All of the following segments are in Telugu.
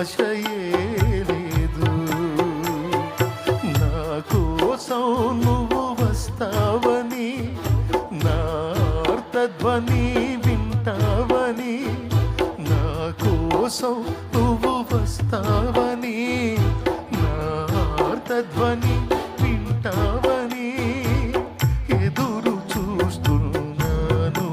ఆశయే లేదు. నా కోసం నువ్వు వస్తావని నార్తధ్వని వింటావని నా కోసం నువ్వు వస్తావని నార్తధ్వని వింటావని ఎదురు చూస్తున్నాను.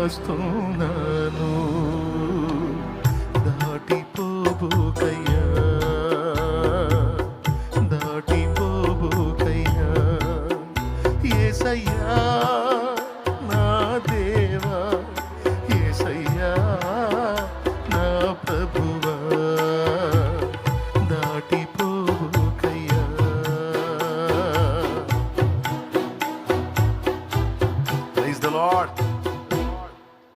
చేస్తున్నాను దాటిపోబోకయ్యా దాటిపోబోకయ్యా. ఏసయ్యా నా దేవా ఏసయ్యా నా ప్రభువా. Lord.